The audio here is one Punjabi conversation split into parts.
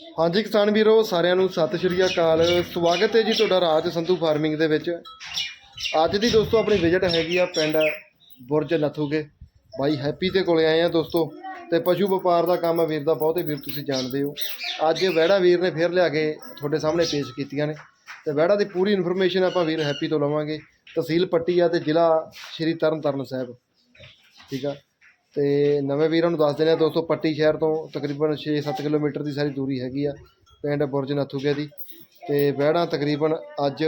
ਹਾਂਜੀ ਕਿਸਾਨ ਵੀਰੋ, ਸਾਰਿਆਂ ਨੂੰ ਸਤਿ ਸ਼੍ਰੀ ਅਕਾਲ। ਸਵਾਗਤ ਹੈ ਜੀ ਤੁਹਾਡਾ ਰਾਜ ਸੰਧੂ ਫਾਰਮਿੰਗ ਦੇ ਵਿੱਚ। ਅੱਜ ਦੀ ਦੋਸਤੋ, ਆਪਣੀ ਵਿਜ਼ਿਟ ਹੈਗੀ ਆ ਪਿੰਡ ਬੁਰਜ ਨਥੂਗੇ। ਬਾਈ ਹੈਪੀ ਦੇ ਕੋਲੇ ਆਏ ਆ ਦੋਸਤੋ, ਤੇ ਪਸ਼ੂ ਵਪਾਰ ਦਾ ਕੰਮ ਵੀਰ ਦਾ, ਬਹੁਤੇ ਵੀਰ ਤੁਸੀਂ ਜਾਣਦੇ ਹੋ। ਅੱਜ ਵਹਿੜਾ ਵੀਰ ਨੇ ਫਿਰ ਲਿਆ ਕੇ ਤੁਹਾਡੇ ਸਾਹਮਣੇ ਪੇਸ਼ ਕੀਤੀਆਂ ਨੇ। ਤੇ ਵਹਿੜਾ ਦੀ ਪੂਰੀ ਇਨਫੋਰਮੇਸ਼ਨ ਆਪਾਂ ਵੀਰ ਹੈਪੀ ਤੋਂ ਲਵਾਂਗੇ। ਤਹਿਸੀਲ ਪੱਟੀ ਆ ਤੇ ਜ਼ਿਲ੍ਹਾ ਸ਼੍ਰੀ ਤਰਨਤਾਰਨ ਸਾਹਿਬ। ਠੀਕ ਆ? ਤੇ ਨਵੇਂ ਵੀਰਾਂ ਨੂੰ ਦੱਸ ਦਿੰਦੇ ਆ, ਦੋਸਤੋ, ਪੱਟੀ ਸ਼ਹਿਰ ਤੋਂ ਤਕਰੀਬਨ 6-7 ਕਿਲੋਮੀਟਰ ਦੀ ਸਾਰੀ ਦੂਰੀ ਹੈਗੀ ਆ, ਪਿੰਡ ਬੁਰਜ ਨਥੂਗੇ ਦੀ। ਤੇ ਵਹਿੜਾਂ ਤਕਰੀਬਨ ਅੱਜ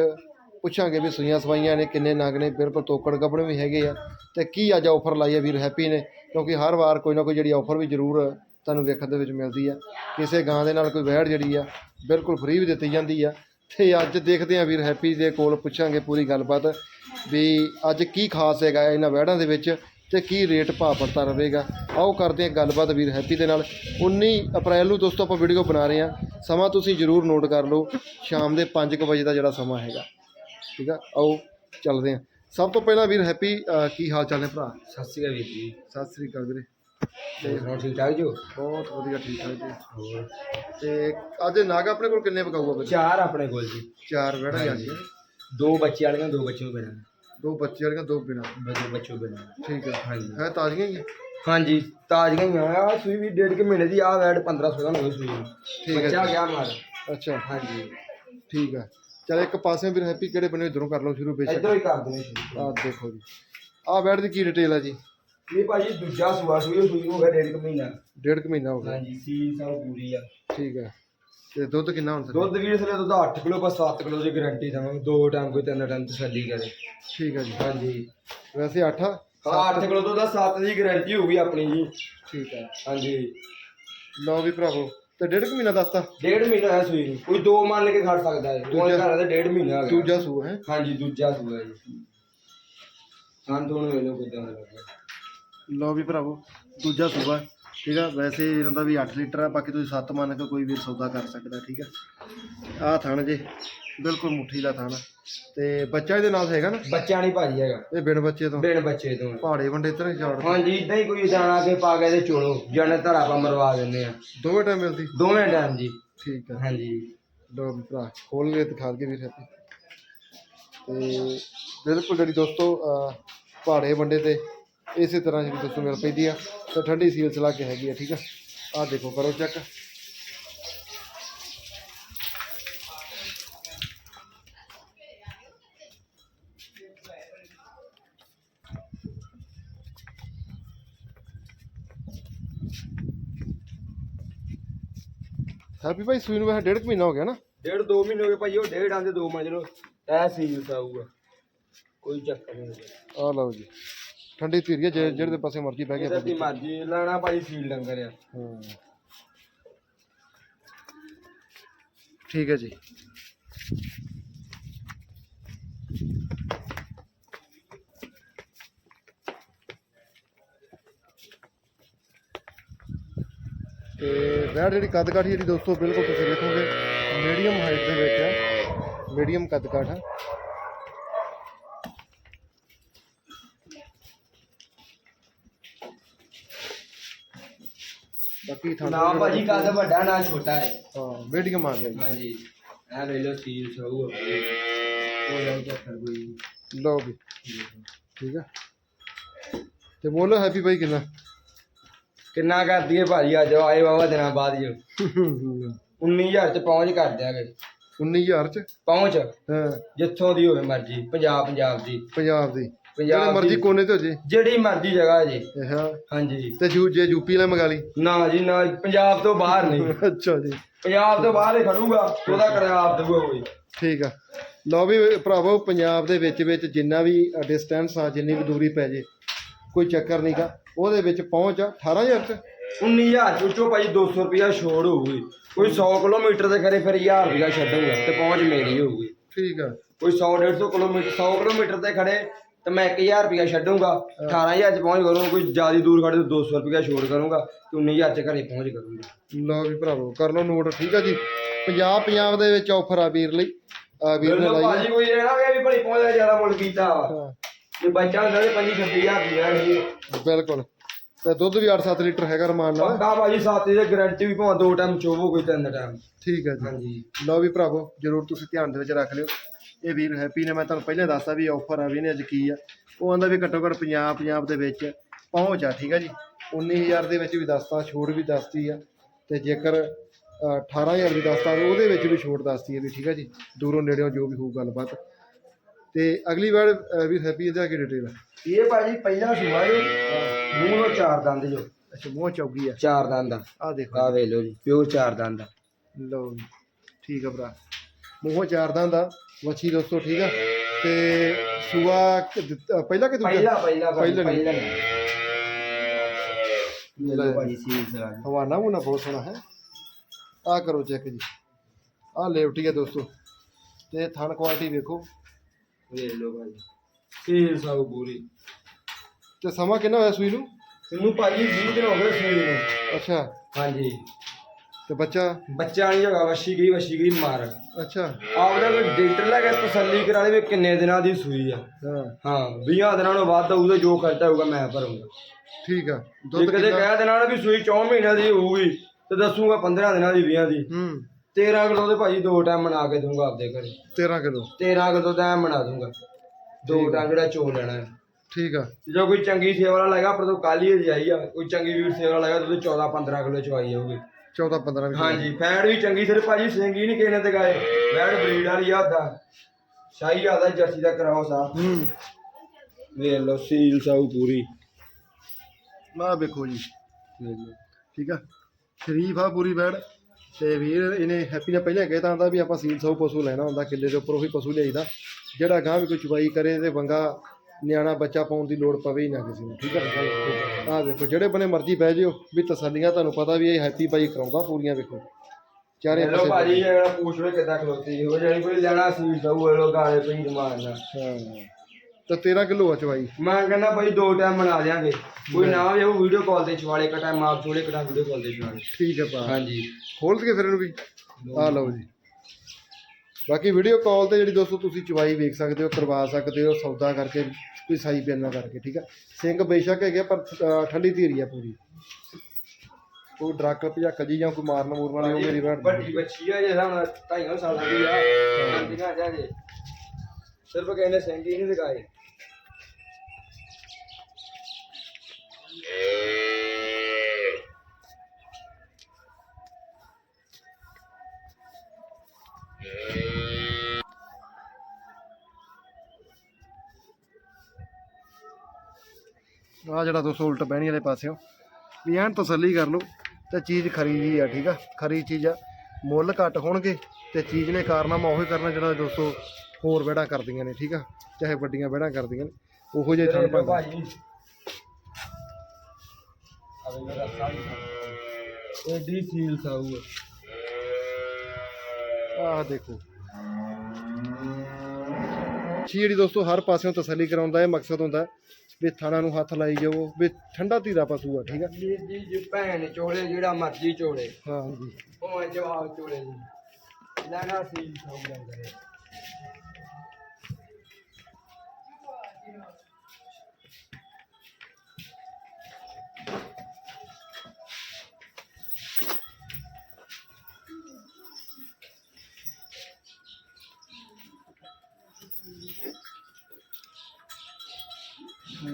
ਪੁੱਛਾਂਗੇ ਵੀ ਸੂਈਆਂ ਸਵਾਈਆਂ ਨੇ ਕਿੰਨੇ ਨਗ ਨੇ, ਬਿਲਕੁਲ ਤੋਕੜ ਗੱਬਣ ਵੀ ਹੈਗੇ ਆ। ਤੇ ਕੀ ਅੱਜ ਆਫਰ ਲਾਈ ਆ ਵੀਰ, ਹੈਪੀ ਨੇ? ਕਿਉਂਕਿ ਹਰ ਵਾਰ ਕੋਈ ਨਾ ਕੋਈ ਜਿਹੜੀ ਆਫਰ ਵੀ ਜ਼ਰੂਰ ਤੁਹਾਨੂੰ ਵੇਖਣ ਦੇ ਵਿੱਚ ਮਿਲਦੀ ਆ। ਕਿਸੇ ਗਾਂ ਦੇ ਨਾਲ ਕੋਈ ਵਹਿੜ ਜਿਹੜੀ ਆ, ਬਿਲਕੁਲ ਫ੍ਰੀ ਵੀ ਦਿੱਤੀ ਜਾਂਦੀ ਆ। ਤੇ ਅੱਜ ਦੇਖਦੇ ਆ ਵੀਰ, ਹੈਪੀ ਦੇ ਕੋਲ ਪੁੱਛਾਂਗੇ ਪੂਰੀ ਗੱਲਬਾਤ ਵੀ ਅੱਜ ਕੀ ਖਾਸ ਹੈਗਾ ਇਹਨਾਂ ਵਹਿੜਾਂ ਦੇ ਵਿੱਚ ਤੇ ਕੀ ਰੇਟ ਭਾਅ ਪੜਤਾ ਰਹੇਗਾ? ਆਓ ਕਰਦੇ ਹਾਂ ਗੱਲਬਾਤ ਵੀਰ ਹੈਪੀ ਦੇ ਨਾਲ। 19 ਅਪ੍ਰੈਲ ਨੂੰ ਦੋਸਤੋ ਆਪਾਂ ਵੀਡੀਓ ਬਣਾ ਰਹੇ ਹਾਂ। ਸਮਾਂ ਤੁਸੀਂ ਜ਼ਰੂਰ ਨੋਟ ਕਰ ਲਓ। ਸ਼ਾਮ ਦੇ 5 ਵਜੇ ਦਾ ਜਿਹੜਾ ਸਮਾਂ ਹੈਗਾ। ਠੀਕ ਆ? ਆਓ ਚੱਲਦੇ ਹਾਂ। ਸਭ ਤੋਂ ਪਹਿਲਾਂ ਵੀਰ ਹੈਪੀ ਅਹ ਕੀ ਹਾਲ ਚਾਲ ਨੇ ਭਰਾ? ਸਤਿ ਸ਼੍ਰੀ ਅਕਾਲ ਵੀਰ ਜੀ। ਸਤਿ ਸ੍ਰੀ ਅਕਾਲ ਵੀਰੇ। ਤੇ ਸੁਣਾਓ ਠੀਕ ਠਾਕ ਜੋ? ਬਹੁਤ ਵਧੀਆ ਠੀਕ ਠਾਕ ਜੀ। ਹੋਰ। ਤੇ ਅੱਜ ਨਾਗ ਆਪਣੇ ਕੋਲ ਕਿੰਨੇ ਪਕਾਊਗਾ ਚਾਰ ਆਪਣੇ ਕੋਲ ਜੀ। ਚਾਰ ਵੜਾ ਜਾਂਦੀ ਦੋ ਬੱਚੇ ਵਾਲੀਆਂ ਦੋ ਬੱਚੇ ਬਿਨਾਂ ਦੋ ਬੱਚੇ ਵਾਲੀਆਂ ਦੋ ਬਿਨਾ। ਦੋ ਬੱਚੇ ਬਿਨਾਂ। ਠੀਕ ਹੈ ਹਾਂਜੀ। ਹੈ ਤਾਜ਼ੀਆਂ ਹੀ ਆ? ਹਾਂਜੀ ਤਾਜ਼ੀਆਂ ਹੀ ਆ। ਆਹ ਸੂਈ ਵੀ ਡੇਢ ਕੁ ਮਹੀਨੇ ਦੀ ਆ ਵੈਡ 15 16 ਹੋਈ ਸੂਈ। ਨੂੰ। ਠੀਕ ਹੈ ਬੱਚਾ ਗਿਆ ਮਾਰ ਅੱਛਾ। ਹਾਂਜੀ। ਠੀਕ ਹੈ ਚਲ ਇੱਕ ਪਾਸੇ ਵੀਰ ਹੈਪੀ ਕਿਹੜੇ ਬਣੇ ਇਧਰੋਂ ਕਰ ਲਓ ਸ਼ੁਰੂ ਬੇਸ਼ੱਕ। ਇਧਰੋਂ ਹੀ ਕਰ ਦਿੰਦੇ ਸ਼ੁਰੂ ਆਹ ਦੇਖੋ ਜੀ। ਆਹ ਬੈਡ ਦੀ ਕੀ ਡਿਟੇਲ ਹੈ ਜੀ? ਇਹ ਭਾਜੀ ਦੂਜਾ ਸੂਆ ਸੂਈ ਸੂਈ ਨੂੰ ਹੋ ਗਿਆ ਡੇਢ ਕੁ ਮਹੀਨਾ। ਡੇਢ ਕੁ ਮਹੀਨਾ ਹੋ ਗਿਆ। ਹਾਂਜੀ ਸੀ ਸਭ ਪੂਰੀ ਆ। ਠੀਕ ਹੈ ਤੇ ਦੁੱਧ ਕਿੰਨਾ ਹੁੰਦਾ ਦੁੱਧ ਵੀਰ ਸਲੇ ਦੁੱਧ 8 ਕਿਲੋ ਬਸ 7 ਕਿਲੋ ਦੀ ਗਾਰੰਟੀ ਦਵਾਂਗੇ ਦੋ ਟਾਈਮ ਕੋਈ ਤਿੰਨ ਟਾਈਮ ਤਸੱਲੀ ਕਰੇ। ਠੀਕ ਹੈ ਜੀ। ਹਾਂਜੀ। ਵੈਸੇ 8 ਹਾਂ 8 ਕਿਲੋ ਦੁੱਧ ਦਾ 7 ਦੀ ਗਾਰੰਟੀ ਹੋਊਗੀ ਆਪਣੀ ਜੀ। ਠੀਕ ਹੈ ਹਾਂਜੀ। ਲਓ ਵੀ ਭਰਾਵੋ ਤੇ ਡੇਢ ਕੁ ਮਹੀਨਾ ਦੱਸਤਾ? ਡੇਢ ਮਹੀਨਾ ਹੈ ਸੂਈ ਨੂੰ। ਕੋਈ ਦੋ ਮੰਨ ਕੇ ਖੜ ਸਕਦਾ ਹੈ। ਦੋ ਘਰਾਂ ਦਾ ਡੇਢ ਮਹੀਨਾ ਹੋ ਗਿਆ। ਦੂਜਾ ਸੂ ਹੈ? ਹਾਂਜੀ ਦੂਜਾ ਸੂਆ ਹੈ ਜੀ ਹਾਂ ਦੋਨੋਂ ਵੇਲੇ ਕਿਦਾਂ ਲੱਗਾ ਲਓ ਵੀ ਭਰਾਵੋ ਦੂਜਾ ਸੂਆ। ਹੈ। ਠੀਕ ਆ ਵੈਸੇ ਇਹਨਾਂ ਦਾ ਵੀ 8 ਲੀਟਰ ਹੈ ਬਾਕੀ ਤੁਸੀਂ 7 ਮੰਨ ਕੇ ਕੋਈ ਵੀ ਸੌਦਾ ਕਰ ਸਕਦਾ ਠੀਕ ਆ। ਆਹ ਥਣ ਜੇ ਬਿਲਕੁਲ ਮੁੱਠੀ ਦਾ ਥਣ ਤੇ ਬੱਚਾ ਇਹਦੇ ਨਾਲ ਹੈਗਾ ਨਾ? ਬੱਚਾ ਨਹੀਂ ਭਾਜੀ ਹੈਗਾ। ਇਹ ਬਿਨ ਬੱਚੇ ਤੋਂ? ਬਿਨ ਬੱਚੇ ਤੋਂ। ਪਹਾੜੇ ਵੰਡੇ ਤੇ ਨਹੀਂ ਝਾੜ ਹਾਂਜੀ ਇਦਾਂ ਹੀ ਕੋਈ ਦਾਣਾ ਕੇ ਪਾ ਕੇ ਤੇ ਚੋਲੋ ਜਨ ਧਰਾ ਪਾ ਮਰਵਾ ਦਿੰਦੇ ਆ। ਦੋਵੇਂ ਟਾਈਮ ਮਿਲਦੀ? ਦੋਵੇਂ ਟਾਈਮ ਜੀ। ਠੀਕ ਆ। ਹਾਂਜੀ। ਵੀ ਭਰਾ ਖੋਲ ਕੇ ਦਿਖਾ ਕੇ ਵੀ ਹੈਪੀ ਤੇ ਬਿਲਕੁਲ ਜਿਹੜੀ ਦੋਸਤੋ ਪਹਾੜੇ ਵੰਡੇ ਤੇ ਇਸੇ ਤਰ੍ਹਾਂ ਜਿਹੜੀ ਦੋਸਤੋ ਮਿਲ ਪੈਂਦੀ ਆ ਤੇ ਠੰਡੀ ਸੀਲ ਚਲਾ ਕੇ ਹੈਗੀ ਆ ਠੀਕ ਆ ਆਹ ਦੇਖੋ ਕਰੋ ਚੈੱਕ ਹੈਪੀ ਭਾਈ ਸੂਈ ਨੂੰ ਵੈਸੇ ਡੇਢ ਕੁ ਮਹੀਨਾ ਹੋ ਗਿਆ ਨਾ ਡੇਢ ਦੋ ਮਹੀਨੇ ਹੋ ਗਏ ਭਾਜੀ ਉਹ ਡੇਢ ਆਂਦੇ ਦੋ ਮੰਨ ਲਓ ਐ ਸੀਲ ਆਊਗਾ ਕੋਈ ਚੱਕਰ ਨਹੀਂ ਆਹ ਲਓ ਜੀ ਠੰਡੀ ਧੀਰੀ ਆ ਜੇ- ਜਿਹੜੇ ਦੇ ਪਾਸੇ ਮਰਜ਼ੀ ਬਹਿ ਇਹਦਾ ਦੀ ਮਰਜ਼ੀ ਲੈਣਾ ਭਾਜੀ ਸੀਲ ਡੰਗਰ ਆ। ਹਾਂ। ਠੀਕ ਹੈ ਜੀ। ਤੇ ਵੈੜ ਜਿਹੜੀ ਕੱਦ ਕਾਠੀ ਜਿਹੜੀ ਦੋਸਤੋ ਬਿਲਕੁਲ ਤੁਸੀਂ ਦੇਖੋਗੇ ਮੀਡੀਅਮ ਹਾਈਟ ਦੇ ਵਿੱਚ ਹੈ। ਮੀਡੀਅਮ ਕੱਦ ਕਾਠ ਹੈ ਬਾਕੀ ਨਾ ਤੁਹਾਨੂੰ ਭਾਜੀ ਕੱਦ ਵੱਡਾ ਨਾ ਛੋਟਾ ਹੈ। ਹਾਂ ਮੀਡੀਅਮ ਆ ਗਿਆ ਜੀ ਹਾਂਜੀ। ਐ ਲੈ ਲਓ ਸੀਲ ਸਾਊ ਕੋਈ ਨਹੀਂ ਚੱਕਰ ਕੋਈ। ਲਓ ਵੀ। ਠੀਕ ਆ। ਤੇ ਬੋਲੋ ਹੈਪੀ ਭਾਈ ਕਿੰਨਾ? ਕਿੰਨਾ ਕਰ ਦਈਏ ਭਾਜੀ ਅੱਜ ਆਏ ਵਾਵਾ ਦਿਨਾਂ ਬਾਅਦ ਜੋ 19000 ਚ ਪਹੁੰਚ ਕਰ ਦਿਆਂਗੇ। 19000 ਚ? ਪਹੁੰਚ। ਹਾਂ। ਜਿੱਥੋਂ ਦੀ ਹੋਵੇ ਮਰਜ਼ੀ ਪੰਜਾਬ ਪੰਜਾਬ ਦੀ। ਪੰਜਾਬ ਦੀ। ਪੰਜਾਬ ਜਿਹੜੇ ਮਰਜ਼ੀ ਦੀ। ਕੋਨੇ ਤੇ ਹੋ ਜੇ। ਜਿਹੜੀ ਮਰਜ਼ੀ ਜਗ੍ਹਾ ਜੀ। ਹਾਂ। ਹਾਂਜੀ ਤੇ ਜੂ ਜੇ ਯੂਪੀ ਵਾਲਾ ਮੰਗਾ ਲਈ। ਨਾ ਜੀ ਨਾ ਪੰਜਾਬ ਤੋਂ ਬਾਹਰ ਨਹੀਂ। ਅੱਛਾ ਜੀ। ਪੰਜਾਬ ਤੋਂ ਬਾਹਰ ਹੀ ਖੜੂਗਾ ਉਹਦਾ ਕਿਰਾਇਆ ਆਪ ਦੇਊਗਾ ਕੋਈ। ਠੀਕ ਆ। ਲਓ ਵੀ ਭਰਾਵੋ ਪੰਜਾਬ ਦੇ ਵਿੱਚ ਵਿੱਚ ਜਿੰਨਾ ਵੀ ਡਿਸਟੈਂਸ ਆ ਜਿੰਨੀ ਵੀ ਦੂਰੀ ਪੈ ਜੇ ਕੋਈ ਚੱਕਰ ਨਹੀਂਗਾ ਉਹਦੇ ਵਿੱਚ ਪਹੁੰਚ ਆ 18000 ਚ। 19000 ਵਿੱਚੋਂ ਭਾਜੀ 200 ਰੁਪਇਆ ਛੋੜ ਹੋਊਗੀ। ਕੋਈ 100 ਕਿਲੋਮੀਟਰ ਦੇ ਕਰੇ ਫਿਰ 1000 ਰੁਪਇਆ ਛੱਡੂਗਾ ਤੇ ਪਹੁੰਚ ਮੇਰੀ ਹੋਊਗੀ। ਠੀਕ ਆ। ਕੋਈ 100 150 ਕਿਲੋਮੀਟਰ 100 ਕਿਲੋਮੀਟਰ ਤੇ ਖੜੇ ਤੇ ਮੈਂ 1000 ਰੁਪਇਆ ਛੱਡੂਗਾ 18000 ਚ ਪਹੁੰਚ ਕਰੂੰਗਾ ਕੋਈ ਜ਼ਿਆਦਾ ਦੂਰ ਖੜੇ ਤੇ 200 ਰੁਪਇਆ ਛੋੜ ਕਰੂੰਗਾ ਤੇ 19000 ਚ ਘਰੇ ਪਹੁੰਚ ਕਰੂੰਗਾ। ਲਓ ਵੀ ਭਰਾਵੋ ਕਰ ਲਓ ਨੋਟ ਠੀਕ ਆ ਜੀ? ਪੰਜਾਬ ਪੰਜਾਬ ਦੇ ਵਿੱਚ ਆਫਰ ਆ ਵੀਰ ਲਈ। ਆ ਵੀਰ ਨੇ ਲਾਈ ਭਾਜੀ ਕੋਈ ਇਹ ਨਾ ਕਿ ਵੀ ਬੜੀ ਪਹੁੰਚ ਜ਼ਿਆਦਾ ਮੁੱਲ ਕੀਤਾ ਵਾ। ਹਾਂ। ਜੇ ਬੱਚਾ ਹੁੰਦਾ ਤੇ 25 26000 ਰੁਪਇਆ ਨਹੀਂ ਬਿਲਕੁਲ। ਤੇ ਦੁੱਧ ਵੀ 8-7 ਲੀਟਰ ਹੈਗਾ ਰਮਾਨ ਨਾਲ। ਪੱਕਾ ਭਾਜੀ ਸਾਥੀ ਦੀ ਗਾਰੰਟੀ ਵੀ ਭਾਵੇਂ ਦੋ ਟਾਈਮ ਚੋਵੋ ਕੋਈ ਤਿੰਨ ਟਾਈਮ ਠੀਕ ਹੈ ਜੀ। ਹਾਂਜੀ। ਲਓ ਵੀ ਭਰਾਵੋ ਜਰੂਰ ਤੁਸੀਂ ਧਿਆਨ ਦੇ ਵਿੱਚ ਰੱਖ ਲਿਓ। ਇਹ ਵੀਰ ਹੈਪੀ ਨੇ ਮੈਂ ਤੁਹਾਨੂੰ ਪਹਿਲਾਂ ਦੱਸਤਾ ਵੀ ਆਫਰ ਆ ਵੀ ਨੇ ਅੱਜ ਕੀ ਆ। ਉਹ ਆਂਦਾ ਵੀ ਘੱਟੋ ਘੱਟ ਪੰਜਾਬ ਪੰਜਾਬ ਦੇ ਵਿੱਚ ਪਹੁੰਚ ਆ ਠੀਕ ਆ ਜੀ। 19000 ਦੇ ਵਿੱਚ ਵੀ ਦੱਸਤਾ ਛੋਟ ਵੀ ਦੱਸਤੀ ਆ। ਤੇ ਜੇਕਰ ਅ, 18000 ਦੀ ਦੱਸਤਾ ਉਹਦੇ ਵਿੱਚ ਵੀ ਛੋਟ ਦੱਸਤੀ ਹੈ ਵੀ ਠੀਕ ਆ ਜੀ। ਦੂਰੋਂ ਨੇੜਿਓਂ ਜੋ ਵੀ ਹੋਊ ਗੱਲਬਾਤ। ਤੇ ਅਗਲੀ ਵਾਰ ਵੀਰ ਹੈਪੀ ਇਹਦਾ ਕੀ ਡਿਟੇਲ ਆ? ਇਹ ਭਾਜੀ ਪਹਿਲਾ ਸੂਆ ਜੋ ਮੂੰਹ ਨੂੰ ਚਾਰ ਦੰਦ ਜੋ। ਅੱਛਾ ਮੂੰਹ ਚੌਗੀ ਆ। ਚਾਰ ਦੰਦ ਆ। ਆ ਦੇਖੋ। ਆ ਵੇ ਲੋ ਜੀ ਪਿਓਰ ਚਾਰ ਦੰਦ ਆ। ਲਓ ਜੀ। ਠੀਕ ਆ ਭਰਾ। ਮੂੰਹੋਂ ਚਾਰਦਾਂ ਦਾ ਵੱਛੀ ਦੋਸਤੋ ਠੀਕ ਆ? ਤੇ ਸੂਆ ਕਿ ਦਿੱਤਾ- ਪਹਿਲਾ ਕਿ ਦੂਜਾ? ਪਹਿਲਾ ਪਹਿਲਾ ਨਹੀਂ। ਪਹਿਲਾ ਨਹੀਂ ਲੋ। ਭਾਜੀ ਸੀਲ ਸਰਾ ਹਵਾਨਾ ਮੂਨਾ ਬਹੁਤ ਸੋਹਣਾ ਹੈ। ਆ ਕਰੋ ਚੈੱਕ ਜੀ। ਆ ਲੇਵਟੀ ਹੈ ਦੋਸਤੋ। ਤੇ ਥਣ ਕੁਆਲਿਟੀ ਵੇਖੋ। ਵੇ ਲੋ ਭਾਜੀ। ਸੀਲ ਸਭ ਪੂਰੀ। ਤੇ ਸਮਾਂ ਕਿੰਨਾ ਹੋਇਆ ਸੂਈ ਨੂੰ? ਤੈਨੂੰ ਭਾਜੀ 20 ਦਿਨ ਹੋ ਗਏ ਸੀਲ ਨੂੰ। ਅੱਛਾ। ਹਾਂਜੀ। ਤੇ ਬੱਚਾ? ਬੱਚਾ ਨਹੀਂ ਹੈਗਾ ਵਸ਼ੀ ਗਈ ਵਸ਼ੀ ਗਈ ਮਾਰ। ਅੱਛਾ। ਆਪਦਾ ਕੋਈ ਡਾਕਟਰ ਲੈ ਕੇ ਤਸੱਲੀ ਕਰਾ ਲਈ ਵੀ ਕਿੰਨੇ ਦਿਨਾਂ ਦੀ ਸੂਈ ਆ। ਹਾਂ। ਹਾਂ 20 ਦਿਨਾਂ ਨੂੰ ਵੱਧ ਹੋਊਗਾ ਜੋ ਖਰਚਾ ਹੋਊਗਾ ਮੈਂ ਭਰੂੰਗਾ। ਠੀਕ ਆ। ਜੇ ਦੁੱਧ ਕਦੇ ਕਿੰਨਾ? ਕਹਿ ਦੇਣਾ ਨਾ ਵੀ ਸੂਈ 4 ਮਹੀਨਿਆਂ ਦੀ ਹੋਊਗੀ ਤੇ ਦੱਸੂਗਾ 15 ਦਿਨਾਂ ਦੀ 20 ਦੀ। ਹੂੰ। 13 ਕਿਲੋ ਦੇ ਭਾਜੀ ਦੋ ਟਾਈਮ ਬਣਾ ਕੇ ਦੂੰਗਾ ਆਪਦੇ ਘਰੇ। 13 ਕਿਲੋ? 13 ਕਿਲੋ ਦਾ ਐਂ ਬਣਾ ਦੂੰਗਾ ਦੋ ਟਾਈਮ ਜਿਹੜਾ ਚੋ ਲੈਣਾ ਹੈ। ਠੀਕ ਆ। ਜੇ ਕੋਈ ਚੰਗੀ ਸੇਵਾ ਵਾਲਾ ਲੱਗਾ ਪਰ ਤੋਂ ਕੱਲ ਹੀ ਜਾਈ ਆ। ਕੋਈ ਚੰਗੀ ਵੀਰ ਸੇਵਾ ਵਾਲਾ ਲੱਗਾ ਤਾਂ ਉਹਦੇ 14 15 ਕਿਲੋ ਚਵਾਈ ਜਾਊਗੀ। 14 15 ਵੀ ਹਾਂਜੀ ਫੈਟ ਵੀ ਚੰਗੀ ਸਿਰ ਭਾਜੀ ਸਿੰਘ ਹੀ ਨਹੀਂ ਕਿਸੇ ਨੇ ਤਗਾਏ ਫੈਟ ਬਰੀਡ ਵਾਲੀ ਆ ਦਾ ਸ਼ਾਹੀ ਆਦਾ ਜਰਸੀ ਦਾ ਕਰਾਓ ਸਾ ਹੂੰ। ਵੇਖ ਲਓ ਸੀਲ ਸਾਊ ਪੂਰੀ। ਆ ਵੇਖੋ ਜੀ। ਠੀਕ ਆ? ਸ਼ਰੀਫ ਆ ਪੂਰੀ ਬੈੜ ਤੇ ਵੀਰ ਇਹਨੇ ਹੈਪੀ ਨੇ ਪਹਿਲਾਂ ਕਹਿਤਾ ਹੁੰਦਾ ਵੀ ਆਪਾਂ ਸੀਲ ਸੌ ਪਸ਼ੂ ਲੈਣਾ ਹੁੰਦਾ ਕਿੱਲੇ ਦੇ ਉੱਪਰ ਉਹੀ ਪਸ਼ੂ ਲਿਆਈਦਾ। ਜਿਹੜਾ ਗਾਂ ਵੀ ਕੋਈ ਚੁਬਾਈ ਕਰੇ ਤੇ ਬੰਗਾ ਨਿਆਣਾ ਬੱਚਾ ਪਾਉਣ ਦੀ ਲੋੜ ਪਵੇ ਹੀ ਨਾ ਕਿਸੇ ਨੂੰ ਠੀਕ ਆ ਆ ਵੇਖੋ ਜਿਹੜੇ ਬਨੇ ਮਰਜ਼ੀ ਬਹਿ ਜਿਓ ਵੀ ਤਸੱਲੀਆਂ ਤੁਹਾਨੂੰ ਪਤਾ ਵੀ ਇਹ ਹੈਪੀ ਬਾਈ ਕਰਾਉਂਦਾ ਪੂਰੀਆਂ ਵੇਖੋ ਚਾਰੇ ਲੋ ਪਾਸੇ ਭਾਜੀ ਜਿਹੜਾ ਪੁੱਛ ਵੇ ਕਿੱਦਾਂ ਖਲੋਤੀ ਹੋ ਜਾਣੀ ਕੋਈ ਲੈਣਾ ਸੀਲ ਸਾਊ ਇਹ ਲੋ ਗਾਲੇ ਪਈ ਮਾਰਨਾ ਹਾਂ। ਤਾਂ 13 ਕਿਲੋ ਆ ਚਵਾਈ। ਮੈਂ ਕਹਿੰਦਾ ਭਾਈ ਦੋ ਟਾਈਮ ਬਣਾ ਦਿਆਂਗੇ। ਕੋਈ ਨਾ ਵੀ ਉਹ ਵੀਡੀਓ ਕਾਲ ਤੇ ਚਵਾਲੇ ਕਟਾ ਮਾਪ ਚੋਲੇ ਕਟਾ ਵੀਡੀਓ ਕਾਲ ਤੇ ਚਵਾਲੇ ਠੀਕ ਹੈ ਭਰਾ ਹਾਂਜੀ। ਖੋਲ ਕੇ ਫਿਰ ਇਹਨੂੰ ਵੀ। ਆ ਲਓ ਜੀ। ਬਾਕੀ ਵੀਡੀਓ ਕਾਲ ਤੇ ਜਿਹੜੀ ਦੋਸਤੋ ਤੁਸੀਂ ਚਵਾਈ ਵੇਖ ਸਕਦੇ ਹੋ ਕਰਵਾ ਸਕਦੇ ਹੋ ਸੌਦਾ ਕਰਕੇ ਕੋਈ ਸਾਈ ਬਿਆਨਾ ਕਰਕੇ ਠੀਕ ਆ? ਸਿੰਘ ਬੇਸ਼ੱਕ ਹੈਗੇ ਪਰ ਅ, ਠੰਡੀ ਧੀਰੀ ਆ ਪੂਰੀ। ਕੋਈ ਡਰੱਗ ਭਜਾਕ ਜੀ ਜਾਂ ਕੋਈ ਮਾਰਨ ਮੂਰਨ ਵਾਲੀ ਉਹ ਮੇਰੀ ਭੈਣ ਦੀ। ਵੱਡੀ ਬੱਚੀ ਆ ਜਿਹੜਾ ਹੁਣ ਢਾਈਆਂ ਸਾਲਾਂ ਦੀ ਆ। ਕੰਦੀਆਂ ਜਾ ਜੇ ਸਿਰਫ ਕਹਿੰਦੇ ਸਿੰਘ ਹੀ ਨਹੀਂ ਦਿਖਾਏ। ਆ ਜਿਹੜਾ ਦੋਸਤੋ ਉਲਟ ਬਹਿਣੀ ਵਾਲੇ ਪਾਸਿਓ। ਵੀ ਐਨ ਤਸੱਲੀ ਕਰ ਲਓ ਤੇ ਚੀਜ਼ ਖਰੀ ਜੀ ਆ ਠੀਕ ਆ? ਖਰੀ ਚੀਜ਼ ਆ। ਮੁੱਲ ਘੱਟ ਹੋਣਗੇ ਤੇ ਚੀਜ਼ ਨੇ ਕਾਰਨਾਮਾ ਉਹੀ ਕਰਨਾ ਜਿਹੜਾ ਦੋਸਤੋ ਹੋਰ ਵਿਹੜਾ ਕਰਦੀਆਂ ਨੇ ਠੀਕ ਆ? ਚਾਹੇ ਵੱਡੀਆਂ ਵਿਹੜਾ ਕਰਦੀਆਂ ਨੇ। ਉਹੋ ਜਿਹੇ ਮੇਰਾ ਸਾਈ ਐਡੀ ਸਾਊ ਦੇਖੋ। ਛੀ ਜਿਹੜੀ ਦੋਸਤੋ ਹਰ ਪਾਸਿਓਂ ਤਸੱਲੀ ਕਰਾਉਂਦਾ ਇਹ ਮਕਸਦ ਹੁੰਦਾ ਵੀ ਥਾਣਾ ਨੂੰ ਹੱਥ ਲਾਈ ਜਾਵੋ ਵੀ ਠੰਡਾ ਧੀਰਾ ਪਸ਼ੂ ਆ ਠੀਕ ਆ? ਜੀ ਜੀ ਜੀ ਭੈਣ ਚੋਲੇ ਜਿਹੜਾ ਮਰਜ਼ੀ ਚੋਲੇ। ਹਾਂ ਜੀ। ਉਹ ਜਵਾਬ ਚੋਲੇ ਜੀ। ਲੈਣਾ ਸੀਲ ਸਾਊ ਲੰਗਰੇ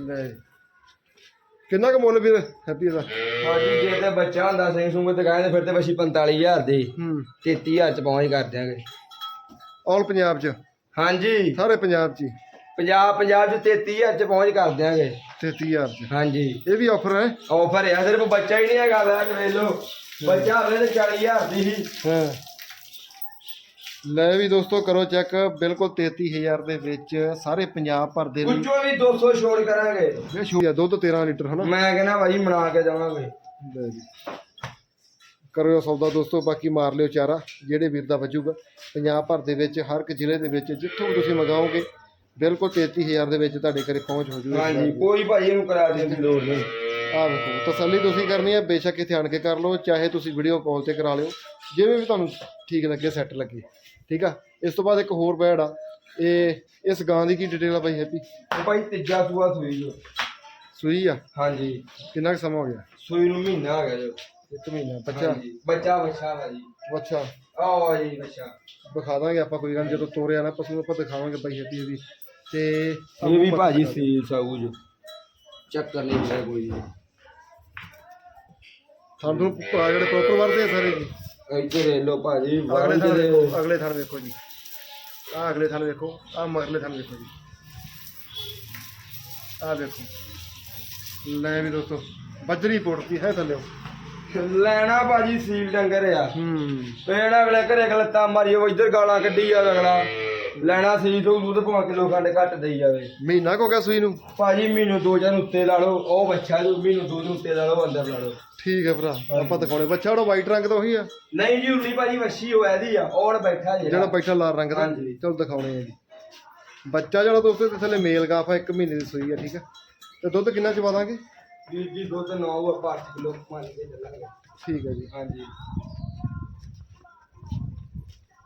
ਲੈ। ਕਿੰਨਾ ਕੁ ਮੁੱਲ ਵੀਰ ਹੈਪੀ ਦਾ? ਹਾਂਜੀ ਜੇ ਤੇ ਬੱਚਾ ਹੁੰਦਾ ਸਿੰਘ ਸੁੰਗ ਤੇ ਕਹਿੰਦੇ ਫਿਰ ਤੇ ਵਸ਼ੀ 45000 ਦੀ। ਹੂੰ। 33000 ਚ ਪਹੁੰਚ ਕਰ ਦਿਆਂਗੇ। ਆਲ ਪੰਜਾਬ ਚ? ਹਾਂਜੀ। ਸਾਰੇ ਪੰਜਾਬ ਚ ਹੀ? ਪੰਜਾਬ ਪੰਜਾਬ ਚ 33000 ਚ ਪਹੁੰਚ ਕਰ ਦਿਆਂਗੇ। 33000 ਚ? ਹਾਂਜੀ। ਇਹ ਵੀ ਆਫਰ ਹੈ? ਆਫਰ ਹੈ ਸਿਰਫ ਬੱਚਾ ਹੀ ਨਹੀਂ ਹੈਗਾ ਵੇਖ ਵੇਖ ਲਓ। ਬੱਚਾ ਹੋਵੇ ਤੇ 40000 ਦੀ ਹੀ। ਹਾਂ। ਲੈ ਵੀ ਦੋਸਤੋ ਕਰੋ ਚੈੱਕ ਬਿਲਕੁਲ 33000 ਦੇ ਵਿੱਚ ਸਾਰੇ ਪੰਜਾਬ ਭਰ ਦੇ ਲਈ ਉੱਚੋਂ ਵੀ 200 ਛੋੜ ਕਰਾਂਗੇ। ਇਹ ਸ਼ੂ ਆ ਦੁੱਧ 13 ਲੀਟਰ ਹਨਾ? ਮੈਂ ਕਹਿੰਦਾ ਭਾਈ ਬਣਾ ਕੇ ਦੇਵਾਂਗੇ। ਲੈ ਜੀ। ਕਰਿਓ ਸੌਦਾ ਦੋਸਤੋ ਬਾਕੀ ਮਾਰ ਲਿਓ ਚਾਰਾ ਜਿਹੜੇ ਵੀਰ ਦਾ ਵੱਜੂਗਾ। ਪੰਜਾਬ ਭਰ ਦੇ ਵਿੱਚ ਹਰ ਇੱਕ ਜ਼ਿਲ੍ਹੇ ਦੇ ਵਿੱਚ ਜਿੱਥੋਂ ਵੀ ਤੁਸੀਂ ਮੰਗਾਓਗੇ ਬਿਲਕੁਲ 33000 ਦੇ ਵਿੱਚ ਤੁਹਾਡੇ ਘਰੇ ਪਹੁੰਚ ਹੋ ਜੂਗੀ। ਹਾਂਜੀ ਕੋਈ ਭਾਈ ਇਹਨੂੰ ਕਰਾ ਦੇਣ ਦੀ ਲੋੜ ਨਹੀਂ। ਆ ਵੇਖੋ ਤਸੱਲੀ ਤੁਸੀਂ ਕਰਨੀ ਹੈ ਬੇਸ਼ੱਕ ਇੱਥੇ ਆਣ ਕੇ ਕਰ ਲਓ ਚਾਹੇ ਤੁਸੀਂ ਵੀਡੀਓ ਕਾਲ ਤੇ ਕਰਾ ਲਿਓ ਜਿਵੇਂ ਵੀ ਤੁਹਾਨੂੰ ਠੀਕ ਲੱਗੇ ਸੈੱਟ ਲੱਗੇ। ਠੀਕ ਆ? ਇਸ ਤੋਂ ਬਾਅਦ ਇੱਕ ਹੋਰ ਬੈਡ ਆ। ਇਹ ਇਸ ਗਾਂ ਦੀ ਕੀ ਡਿਟੇਲ ਆ ਬਾਈ ਹੈਪੀ? ਉਹ ਭਾਈ ਤੀਜਾ ਸੂਆ ਸੂਈ ਜੋ। ਸੂਈ ਆ? ਹਾਂਜੀ। ਕਿੰਨਾ ਕੁ ਸਮਾਂ ਹੋ ਗਿਆ? ਸੂਈ ਨੂੰ ਮਹੀਨਾ ਹੋ ਗਿਆ ਜੋ। ਇੱਕ ਮਹੀਨਾ ਬੱਚਾ? ਹਾਂਜੀ। ਬੱਚਾ ਬੱਚਾ ਵਾ ਜੀ। ਅੱਛਾ ਆਓ ਜੀ ਬੱਚਾ। ਦਿਖਾ ਦਾਂਗੇ ਆਪਾਂ ਕੋਈ ਗੱਲ ਨੀ, ਜਦੋਂ ਤੋਰਿਆ ਨਾ ਪਸ਼ੂ ਆਪਾਂ ਦਿਖਾਵਾਂਗੇ ਬਾਈ ਹੱਦੀ ਇਹਦੀ। ਤੇ ਇਹ ਵੀ ਭਾਜੀ ਸੀ ਸਾਊ ਜੋ। ਚੱਕਰ ਨਹੀਂ ਹੈ ਕੋਈ ਨਹੀਂ ਸਾਨੂੰ ਪ੍ਰੋਪਰ ਵਰਦੇ ਆ ਸਾਰੇ ਜੀ। ਇੱਧਰ ਲੈ ਲਓ ਭਾਜੀ ਅਗਲੇ ਥਾਂ ਵੇਖੋ ਅਗਲੇ ਥਾਂ ਵੇਖੋ ਜੀ। ਆ ਅਗਲੇ ਥਾਂ ਵੇਖੋ ਆ ਮਗਲੇ ਥਾਂ ਵੇਖੋ ਜੀ। ਆ ਵੇਖੋ ਲੈ ਵੀ ਦੋਸਤੋ ਬਜਰੀ ਪੁੱਟਦੀ ਹੈ ਥੱਲੇ। ਲੈਣਾ ਭਾਜੀ ਸੀਲ ਡੰਗਰ ਆ। ਹੂੰ। ਪੇੜਾ ਅਗਲੇ ਘਰੇ ਗਲਤਾ ਮਾਰੀ ਉਹ ਇੱਧਰ ਗਾਲਾਂ ਕੱਢੀ ਜਾਵੇ ਅਗਲਾ। ਲੈਣਾ ਸੀ ਤੋਂ ਦੁੱਧ ਭਾਵੇਂ ਕਿਲੋ ਖੰਡ ਘੱਟ ਦੇਈ ਜਾਵੇ। ਮਹੀਨਾ ਕੁ ਗਿਆ ਸੂਈ ਨੂੰ? ਭਾਜੀ ਮੈਨੂੰ ਦੋ ਜਨ ਉੱਤੇ ਲਾ ਲਓ ਉਹ ਬੱਚਾ ਜੋ ਮੈਨੂੰ ਦੋ ਦਿਨ ਉੱਤੇ ਲਾ ਲਓ ਅੰਦਰ ਲਾ ਲਓ। ਠੀਕ ਹੈ ਭਰਾ ਆਪਾਂ ਦਿਖਾਉਣੇ। ਬੱਚਾ ਉਹਦਾ ਵਾਈਟ ਰੰਗ ਦਾ ਉਹੀ ਆ। ਨਹੀਂ ਜੀ ਉਨੀ ਭਾਜੀ ਵੱਛੀ ਹੋਇਆ ਦੀ ਆ ਔਰ ਬੈਠਾ ਜਿਹੜਾ। ਜਿਹੜਾ ਬੈਠਾ ਲਾਲ ਰੰਗ ਦਾ। ਹਾਂਜੀ। ਚਲੋ ਦਿਖਾਉਣੇ ਆ ਜੀ। ਬੱਚਾ ਜਿਹੜਾ ਦੋਸਤੋ ਇਹਦੇ ਥੱਲੇ ਮੇਲ ਗਾਫ ਆ ਇੱਕ ਮਹੀਨੇ ਦੀ ਸੂਈ ਆ ਠੀਕ ਆ? ਤੇ ਦੁੱਧ ਕਿੰਨਾ ਚ ਦਾਂਗੇ? ਜੀ ਜੀ ਦੁੱਧ 9 ਆਪਾਂ 8 ਕਿਲੋ ਮੰਨ ਕੇ ਚੱਲਾਂਗੇ। ਠੀਕ ਹੈ ਜੀ। ਹਾਂਜੀ।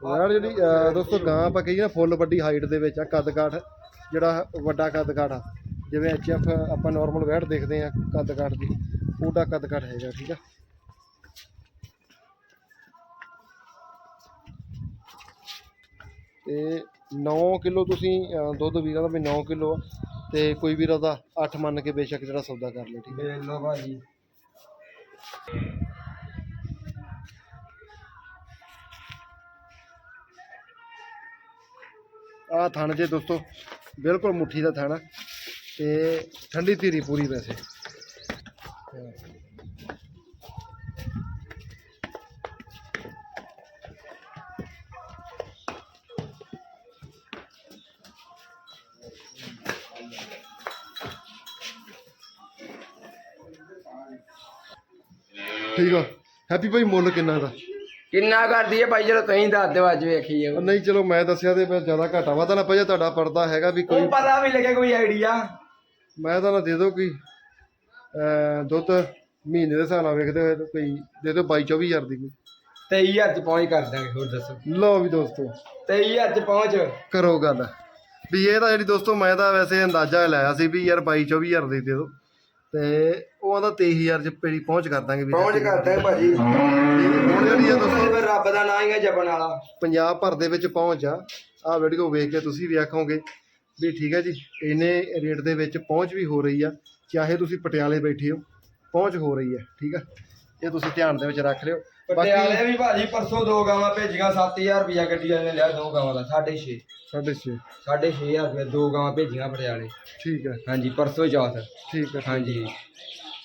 ਯਾਰ ਜਿਹੜੀ ਅਹ, ਦੋਸਤੋ ਗਾਂ ਆਪਾਂ ਕਹੀਏ ਨਾ ਫੁੱਲ ਵੱਡੀ ਹਾਈਟ ਦੇ ਵਿੱਚ ਆ ਕੱਦ ਕਾਠ ਜਿਹੜਾ ਵੱਡਾ ਕੱਦ ਕਾਠ ਆ ਜਿਵੇਂ ਐਚਐਫ ਆਪਾਂ ਨਾਰਮਲ ਵੈਟ ਦੇਖਦੇ ਆ ਕੱਦ ਕਾਠ ਦੀ ਉਹਦਾ ਕੱਦ ਕਾਠ ਹੈਗਾ ਠੀਕ ਆ? ਤੇ 9 ਕਿਲੋ ਤੁਸੀਂ ਅਹ, ਦੁੱਧ ਵੀਰਾਂ ਦਾ ਵੀ 9 ਕਿਲੋ ਤੇ ਕੋਈ ਵੀਰਾਂ ਦਾ 8 ਮੰਨ ਕੇ ਬੇਸ਼ੱਕ ਜਿਹੜਾ ਸੌਦਾ ਕਰ ਲੇ ਠੀਕ ਦੇਖ ਲਓ ਭਾਜੀ। ਆ ਥਣ ਜੇ ਦੋਸਤੋ, ਬਿਲਕੁਲ ਮੁੱਠੀ ਦਾ ਥਣ ਆ ਤੇ ਠੰਡੀ ਧੀਰੀ ਪੂਰੀ ਵੈਸੇ। ਠੀਕ ਆ। ਹੈਪੀ ਭਾਈ ਮੁੱਲ ਕਿੰਨਾ ਦਾ? ਕਿੰਨਾ ਕਰਦੀ ਹੈ ਭਾਈ ਜਦੋਂ ਤੁਸੀਂ ਦੱਸ ਦਿਓ ਅੱਜ ਵੇਖੀਏ ਉਹ ਨਹੀਂ ਚਲੋ ਮੈਂ ਦੱਸਿਆ ਤੇ ਮੈਂ ਜ਼ਿਆਦਾ ਘਾਟਾ ਵਾਧਾ ਨਾ ਪਜਾ ਤੁਹਾਡਾ ਪਰਦਾ ਹੈਗਾ ਵੀ ਕੋਈ ਪਤਾ ਵੀ ਲੱਗੇ ਕੋਈ ਆਈਡੀਆ ਮੈਂ ਤਾਂ ਨਾ ਦੇ ਦਿਓ ਕੋਈ ਅਹ ਦੁੱਧ ਮਹੀਨੇ ਦੇ ਹਿਸਾਬ ਨਾਲ ਵੇਖਦੇ ਹੋਏ ਤਾਂ ਕੋਈ ਦੇ ਦਿਓ 22 24000 ਦੀ। ਕੋਈ 23000 ਚ ਪਹੁੰਚ ਕਰ ਦਾਂਗੇ ਹੋਰ ਦੱਸੋ। ਲਓ ਵੀ ਦੋਸਤੋ। 23000 ਚ ਪਹੁੰਚ। ਕਰੋ ਗੱਲ। ਵੀ ਇਹ ਤਾਂ ਜਿਹੜੀ ਦੋਸਤੋ ਮੈਂ ਤਾਂ ਵੈਸੇ ਅੰਦਾਜ਼ਾ ਲਾਇਆ ਸੀ ਵੀ ਯਾਰ 22 24000 ਦੀ ਦੇ ਦਿਓ। ਤੇ ਉਹ ਆਂਦਾ 23000 ਚ ਪੇੜੀ ਪਹੁੰਚ ਕਰ ਦਾਂਗੇ ਵੀ ਪਹੁੰਚ ਕਰ ਦਾਂਗੇ ਭਾਜੀ। ਹੁਣ ਜਿਹੜੀ ਆ ਦੋਸਤੋ ਫਿਰ ਰੱਬ ਦਾ ਨਾਂ ਹੀ ਹੈ ਜਪਣ ਵਾਲਾ। ਪੰਜਾਬ ਭਰ ਦੇ ਵਿੱਚ ਪਹੁੰਚ ਆ। ਆਹ ਵੀਡੀਓ ਵੇਖ ਕੇ ਤੁਸੀਂ ਵੀ ਆਖੋਗੇ ਵੀ ਠੀਕ ਹੈ ਜੀ ਇੰਨੇ ਰੇਟ ਦੇ ਵਿੱਚ ਪਹੁੰਚ ਵੀ ਹੋ ਰਹੀ ਆ। ਚਾਹੇ ਤੁਸੀਂ ਪਟਿਆਲੇ ਬੈਠੇ ਹੋ ਪਹੁੰਚ ਹੋ ਰਹੀ ਹੈ ਠੀਕ ਆ। ਇਹ ਤੁਸੀਂ ਧਿਆਨ ਦੇ ਵਿੱਚ ਰੱਖ ਲਿਓ। ਪਟਿਆਲੇ ਵੀ ਭਾਜੀ ਪਰਸੋਂ ਦੋ ਗਾਵਾਂ ਭੇਜੀਆਂ 7000 ਰੁਪਿਆ ਗੱਡੀ ਵਾਲੇ ਨੇ ਲਿਆ ਦੋ ਗਾਵਾਂ ਦਾ 6.5 6.5 6500 ਰੁਪਏ ਦੋ ਗਾਵਾਂ ਭੇਜੀਆਂ ਪਟਿਆਲੇ। ਠੀਕ ਹੈ। ਹਾਂਜੀ ਪਰਸੋਂ ਚੌਥ ਠੀਕ ਹੈ ਹਾਂਜੀ।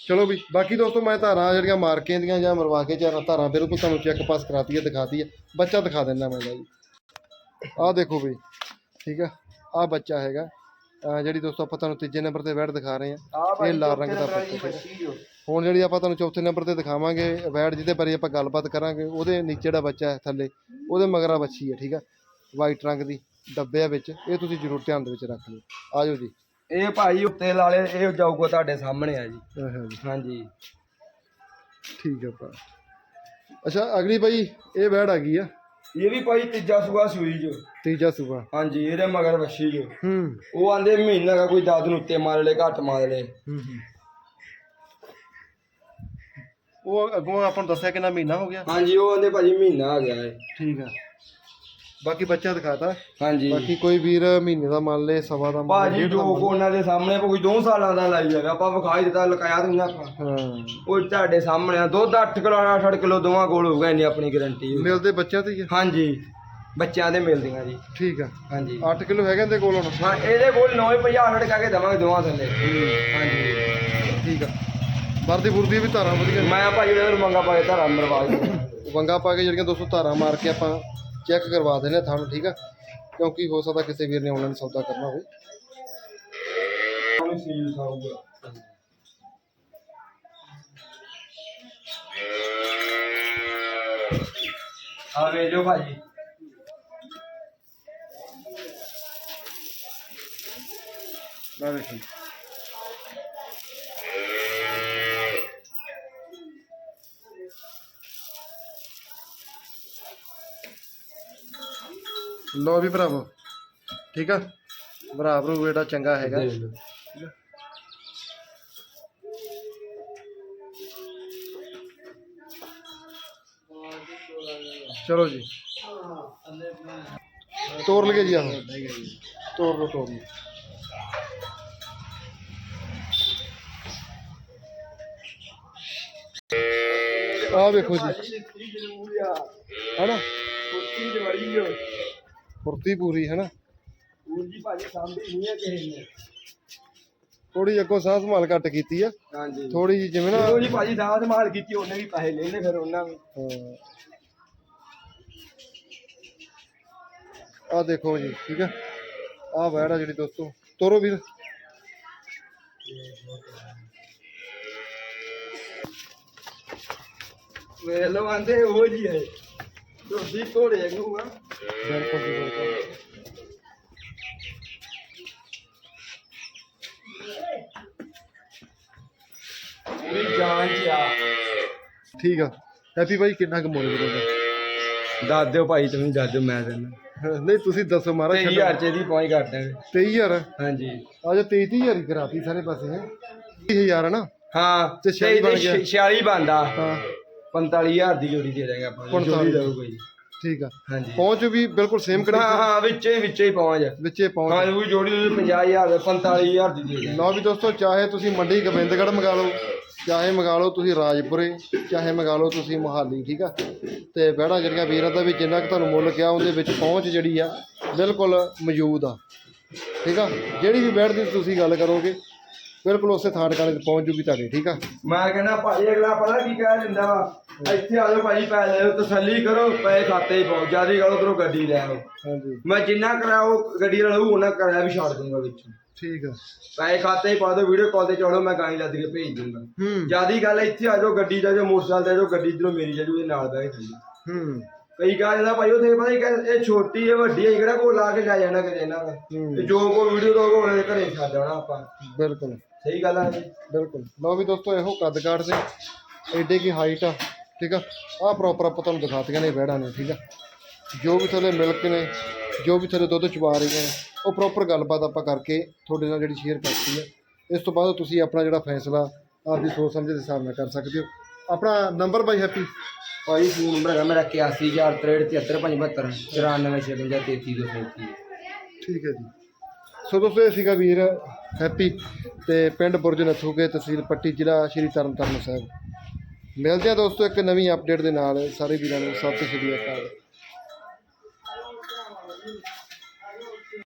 ਚਲੋ ਵੀ ਬਾਕੀ ਦੋਸਤੋ ਮੈਂ ਧਾਰਾਂ ਜਿਹੜੀਆਂ ਮਾਰਕੇ ਦੀਆਂ ਜਾਂ ਮਰਵਾ ਕੇ ਚਾਰਾਂ ਧਾਰਾਂ ਬਿਲਕੁਲ ਤੁਹਾਨੂੰ ਚੈੱਕ ਪਾਸ ਕਰਾਤੀ ਹੈ ਦਿਖਾਤੀ ਹੈ ਬੱਚਾ ਦਿਖਾ ਦਿੰਦਾ ਮੈਂ ਜੀ ਆਹ ਦੇਖੋ ਵੀ ਠੀਕ ਆ ਆਹ ਬੱਚਾ ਹੈਗਾ। ਜਿਹੜੀ ਦੋਸਤੋ ਆਪਾਂ ਤੁਹਾਨੂੰ ਤੀਜੇ ਨੰਬਰ ਤੇ ਵੈੜ ਦਿਖਾ ਰਹੇ ਆ ਇਹ ਲਾਲ ਰੰਗ ਦਾ ਬੱਚਾ। ਹੁਣ ਜਿਹੜੀ ਆਪਾਂ ਤੁਹਾਨੂੰ ਚੌਥੇ ਨੰਬਰ ਤੇ ਦਿਖਾਵਾਂਗੇ ਵੈੜ ਜਿਹਦੇ ਬਾਰੇ ਆਪਾਂ ਗੱਲਬਾਤ ਕਰਾਂਗੇ ਉਹਦੇ ਨੀਚੇ ਜਿਹੜਾ ਬੱਚਾ ਹੈ ਥੱਲੇ ਉਹਦੇ ਮਗਰਾ ਬੱਚੀ ਹੈ ਠੀਕ ਆ? ਵਾਈਟ ਰੰਗ ਦੀ ਡੱਬਿਆਂ ਵਿੱਚ ਇਹ ਤੁਸੀਂ ਜ਼ਰੂਰ ਧਿਆਨ ਦੇ ਵਿੱਚ ਰੱਖ ਲਿਓ। ਆਜੋ ਜੀ। ਇਹ ਭਾਈ ਉੱਤੇ ਲਾਲੇ ਇਹ ਜਾਊਗਾ ਤੁਹਾਡੇ ਸਾਹਮਣੇ ਆ ਜੀ। ਹਾਂਜੀ। ਠੀਕ ਹੈ ਭਰਾ। ਅੱਛਾ ਅਗਲੀ ਭਾਈ ਇਹ ਵੈੜ ਆ ਗਈ ਆ? ਇਹ ਵੀ ਭਾਈ ਤੀਜਾ ਸੂਆ ਸੂਈ ਜੋ। ਤੀਜਾ ਸੂਬਾ ਹਾਂਜੀ ਇਹਦੇ ਮਗਰ ਵੱਛੀ ਜੋ। ਹੂੰ। ਉਹ ਆਂਦੇ ਮਹੀਨਾ ਦਾ ਕੋਈ ਦਾਦ ਨੂੰ ਉੱਤੇ ਮਾਰ ਲੈ ਘੱਟ ਮਾਰ ਲੈ। ਹੂੰ ਹੂੰ। ਉਹ ਅੱਗੋਂ ਆਪਾਂ ਨੂੰ ਦੱਸਿਆ ਕਿੰਨਾ ਮਹੀਨਾ ਹੋ ਗਿਆ? ਹਾਂਜੀ ਉਹ ਆਂਦੇ ਭਾਜੀ ਮਹੀਨਾ ਆ ਗਿਆ ਹੈ ਠੀਕ ਆ। ਬਾਕੀ ਬੱਚਾ ਦਿਖਾਤਾ। ਹਾਂਜੀ। ਬਾਕੀ ਕੋਈ ਵੀਰ ਮਹੀਨੇ ਦਾ ਮੰਨ ਲੇ ਸਵਾ ਦਾ ਮੰਨ ਲੇ ਭਾਜੀ ਜੋ ਕੋ ਉਹਨਾਂ ਦੇ ਸਾਹਮਣੇ ਕੋਈ 2 ਸਾਲਾਂ ਦਾ ਲਾਈ ਜਾਵੇ ਆਪਾਂ ਵਿਖਾਈ ਦਿੱਤਾ ਲਕਾਇਆ ਤੁਸੀਂ ਆਪਾਂ। ਹਾਂ। ਉਹ ਤੁਹਾਡੇ ਸਾਹਮਣੇ ਆ। ਦੁੱਧ 8 ਕਿਲੋ 8 ਕਿਲੋ ਦੋਵਾਂ ਕੋਲ ਹੋਊਗਾ ਇੰਨੀ ਆਪਣੀ ਗਾਰੰਟੀ ਮਿਲਦੇ ਬੱਚਾ ਤੇ ਹੀ ਆ? ਹਾਂਜੀ। ਬੱਚਿਆਂ ਦੇ ਮਿਲਦੀਆਂ ਜੀ। ਠੀਕ ਆ। ਹਾਂਜੀ। 8 ਕਿਲੋ ਹੈਗੇ ਇਹਦੇ ਕੋਲ ਹੁਣ? ਹਾਂ ਇਹਦੇ ਕੋਲ 950 ਟਕਾ ਕੇ ਦਵਾਂਗੇ ਦੋਵਾਂ ਥੱਲੇ। ਹਾਂਜੀ। ਠੀਕ ਆ। ਵਰਦੀ ਬੁਰਦੀ ਵੀ ਧਾਰਾਂ ਵਧੀਆ। ਨੇ। ਮੈਂ ਭਾਜੀ ਉਹਨਾਂ ਨੂੰ ਮੰਗਾ ਪਾਏ ਧਾਰਾ ਮਰਵਾ ਕੇ ਵੰਗਾ ਪਾ ਕੇ ਜਿਹੜੀਆਂ ਦੋਸਤੋ ਧਾਰਾਂ ਮਾਰ ਕੇ ਆਪਾਂ ਚੈੱਕ ਕਰਵਾ ਦਿੰਦੇ ਆ ਤੁਹਾਨੂੰ ਠੀਕ ਆ? ਕਿਉਂਕਿ ਹੋ ਸਕਦਾ ਕਿਸੇ ਵੀਰ ਨੇ ਆਨਲਾਈਨ ਸੌਦਾ ਕਰਨਾ ਹੋਵੇ। ਸੀਲ ਖਾਊਗਾ ਆ ਵੇ ਜੋ ਭਾਜੀ। ਲੈ ਵੇਖੀ। लो भी भरावो ठीक है भरा भरू बेटा चंगा है चलो जी तोड़ लगे जी आप तोड़ लो तोड़ लो आ देखो जी है ना है ਫੁਰਤੀ ਪੂਰੀ ਹੈਨਾ? ਜੀ ਭਾਜੀ ਸਾਹਮਣੇ ਨਹੀਂ ਹੈ ਕਿਸੇ ਨੇ। ਥੋੜੀ ਅੱਗੋਂ ਸਾਹ ਸੰਭਾਲ ਘੱਟ ਕੀਤੀ ਆ। ਹਾਂਜੀ। ਥੋੜੀ ਜਿਹੀ ਜਿਵੇਂ ਨਾ ਜੀ ਭਾਜੀ ਸਾਹ ਸੰਭਾਲ ਕੀਤੀ ਉਹਨੇ ਵੀ ਪੈਸੇ ਲੈ ਲਏ ਫਿਰ ਉਹਨਾਂ ਵੀ ਆ ਦੇਖੋ ਜੀ ਠੀਕ ਹੈ ਆ ਵੈੜ ਜਿਹੜੀ ਦੋਸਤੋ। ਤੋਰੋ ਵੀਰ। ਵੇਖ ਲਓ ਆਂਦੇ ਉਹ ਜੀ ਹੈ। ਵੀ ਜਾਨ ਚ ਆ। ਠੀਕ ਆ। ਹੈਪੀ ਭਾਈ ਕਿੰਨਾ ਕੁ ਮੁੱਲ ਕਰੋਗੇ ਦੱਸ ਦਿਓ ਭਾਈ ਤੁਸੀਂ ਦੱਸ ਦਿਓ ਮੈਂ ਦਿੰਦਾ। ਨਹੀਂ ਤੁਸੀਂ ਦੱਸੋ ਮਹਾਰਾਜ 23000 ਚ ਦੀ ਪਹੁੰਚ ਕਰ ਦਾਂਗੇ 23000 ਹਾਂਜੀ। ਆ ਜਾ 23000 ਹੀ ਕਰਾਤੀ ਸਾਰੇ ਪਾਸੇ ਹੈ? 20000 ਹੈ ਨਾ? ਹਾਂ ਤੇ 46 ਬਣ ਗਿਆ। 46 ਬਣਦਾ। ਹਾਂ। 45000 ਦੀ ਜੋੜੀ ਦੇ ਦਾਂਗੇ ਆਪਾਂ ਨੂੰ, 45 ਜੋੜੀ ਦਊਗਾ ਜੀ ਠੀਕ ਆ। ਹਾਂਜੀ। ਪਹੁੰਚ ਵੀ ਬਿਲਕੁਲ ਸੇਮ ਕਰੀ ਹਾਂ ਵਿੱਚੇ ਹੀ ਵਿੱਚੇ ਹੀ ਪਹੁੰਚ। ਵਿੱਚੇ ਹਾਂ ਪਹੁੰਚ। ਉਹ ਵੀ ਜੋੜੀ ਤੁਸੀਂ 50000 ਦੇ 45000 ਦੀ ਦੇ ਦਾਂਗੇ ਲਓ ਵੀ ਦੋਸਤੋ ਚਾਹੇ ਤੁਸੀਂ ਮੰਡੀ ਗੋਬਿੰਦਗੜ੍ਹ ਮੰਗਾ ਲਓ ਚਾਹੇ ਮੰਗਾ ਲਓ ਤੁਸੀਂ ਰਾਜਪੁਰੇ ਚਾਹੇ ਮੰਗਾ ਲਓ ਤੁਸੀਂ ਮੁਹਾਲੀ ਠੀਕ ਆ? ਤੇ ਬਹਿੜਾ ਜਿਹੜੀਆਂ ਵੀਰਾਂ ਦਾ ਵੀ ਜਿੰਨਾ ਕੁ ਤੁਹਾਨੂੰ ਮੁੱਲ ਕਿਹਾ ਉਹਦੇ ਵਿੱਚ ਪਹੁੰਚ ਜਿਹੜੀ ਆ ਬਿਲਕੁਲ ਮੌਜੂਦ ਆ। ਠੀਕ ਆ? ਜਿਹੜੀ ਵੀ ਬੈਠ ਦੀ ਤੁਸੀਂ ਗੱਲ ਕਰੋਗੇ ਬਿਲਕੁਲ ਉਸੇ ਥਾਂ ਟਿਕਾਣੇ ਤੇ ਪਹੁੰਚ ਜੂਗੀ ਤੁਹਾਡੇ ਠੀਕ ਆ? ਮੈਂ ਕਹਿੰਦਾ ਭਾਈ ਅਗਲਾ ਪਤਾ ਕੀ ਕਹਿ ਦਿੰਦਾ ਵਾ? ਇੱਥੇ ਆ ਜਾਓ ਭਾਈ ਪੈਸੇ ਦਿਓ ਤਸੱਲੀ ਕਰੋ ਪੈਸੇ ਖਾਤੇ 'ਚ ਪਾਓ ਜਿਆਦੀ ਗੱਲ ਕਰੋ ਗੱਡੀ ਲੈ ਆਓ। ਹਾਂਜੀ। ਮੈਂ ਜਿੰਨਾ ਕਰਾਓ ਗੱਡੀ ਵਾਲਾ ਲਊ ਉਹਨਾਂ ਕਰਾਇਆ ਵੀ ਛੱਡ ਦੂੰਗਾ ਵਿੱਚ। ਠੀਕ ਆ। ਪੈਸੇ ਖਾਤੇ 'ਚ ਪਾ ਦਿਓ ਵੀਡੀਓ ਕਾਲ ਤੇ ਚੜੋ ਮੈਂ ਗਾਈ ਲੱਦ ਕੇ ਭੇਜ ਦੂੰਗਾ। ਹੂੰ। ਜਿਆਦੀ ਗੱਲ ਇੱਥੇ ਆ ਜਾਓ ਗੱਡੀ ਦਾ ਜੋ ਮੋਟਰਸਾਈਕਲ ਦਾ ਜੋ ਗੱਡੀ ਇਧਰੋਂ ਮੇਰੀ ਜਾਜੂ ਇਹਦੇ ਨਾਲ ਬਹਿ ਕੇ ਚੱਲੀ ਹੂੰ। ਕਈ ਕਹਾ ਜਾਂਦਾ ਭਾਈ ਉੱਥੇ ਪਤਾ ਹੀ ਕਹਿੰਦੇ ਇਹ ਛੋਟੀ ਹੈ ਵੱਡੀ ਹੈ ਕਿਹੜਾ ਕੋਲ ਲਾ ਕੇ ਲੈ ਜਾਣਾ ਕਿਤੇ ਇਹਨਾਂ ਦਾ ਤੇ ਜੋ ਕੋ ਵੀਡੀਓ ਤੋਂ ਉਹਦੇ ਘਰੇ ਛੱਡ ਆਉਣਾ ਆਪਾਂ। ਬਿਲਕੁਲ। ਸਹੀ ਗੱਲ ਆ ਜੀ। ਬਿਲਕੁਲ। ਲਓ ਵੀ ਦੋਸਤੋ ਇਹੋ ਕੱਦ ਕਾਠ ਦੇ ਐਡੇ ਕੀ ਹਾਈਟ ਆ ਠੀਕ ਆ? ਆਹ ਪ੍ਰੋਪਰ ਆਪਾਂ ਤੁਹਾਨੂੰ ਦਿਖਾਤੀਆਂ ਨੇ ਬੈੜਾਂ ਨੇ ਠੀਕ ਆ? ਜੋ ਵੀ ਥੱਲੇ ਮਿਲਕ ਨੇ ਜੋ ਵੀ ਥੱਲੇ ਦੁੱਧ ਚਵਾ ਰਹੀਆਂ ਨੇ ਉਹ ਪ੍ਰੋਪਰ ਗੱਲਬਾਤ ਆਪਾਂ ਕਰਕੇ ਤੁਹਾਡੇ ਨਾਲ ਜਿਹੜੀ ਸ਼ੇਅਰ ਕਰਤੀ ਹੈ ਇਸ ਤੋਂ ਬਾਅਦ ਤੁਸੀਂ ਆਪਣਾ ਜਿਹੜਾ ਫੈਸਲਾ ਆਪਦੀ ਸੋਚ ਸਮਝ ਦੇ ਹਿਸਾਬ ਨਾਲ ਕਰ ਸਕਦੇ ਹੋ। ਆਪਣਾ ਨੰਬਰ ਬਾਈ ਹੈਪੀ। ਭਾਈ ਫੋਨ ਨੰਬਰ ਹੈਗਾ ਮੇਰਾ 8143755333 ਠੀਕ ਹੈ ਜੀ। ਸੋ ਦੋਸਤੋ ਇਹ ਸੀਗਾ ਵੀਰ ਹੈਪੀ ਤੇ ਪਿੰਡ ਬੁਰਜ ਨਥੂਕੇ ਤਹਿਸੀਲ ਪੱਟੀ ਜ਼ਿਲ੍ਹਾ ਸ਼੍ਰੀ ਤਰਨਤਾਰਨ ਸਾਹਿਬ। ਮਿਲਦੇ ਆ ਦੋਸਤੋ ਇੱਕ ਨਵੀਂ ਅਪਡੇਟ ਦੇ ਨਾਲ। ਸਾਰੇ ਵੀਰਾਂ ਨੂੰ ਸਤਿ ਸ਼੍ਰੀ ਅਕਾਲ।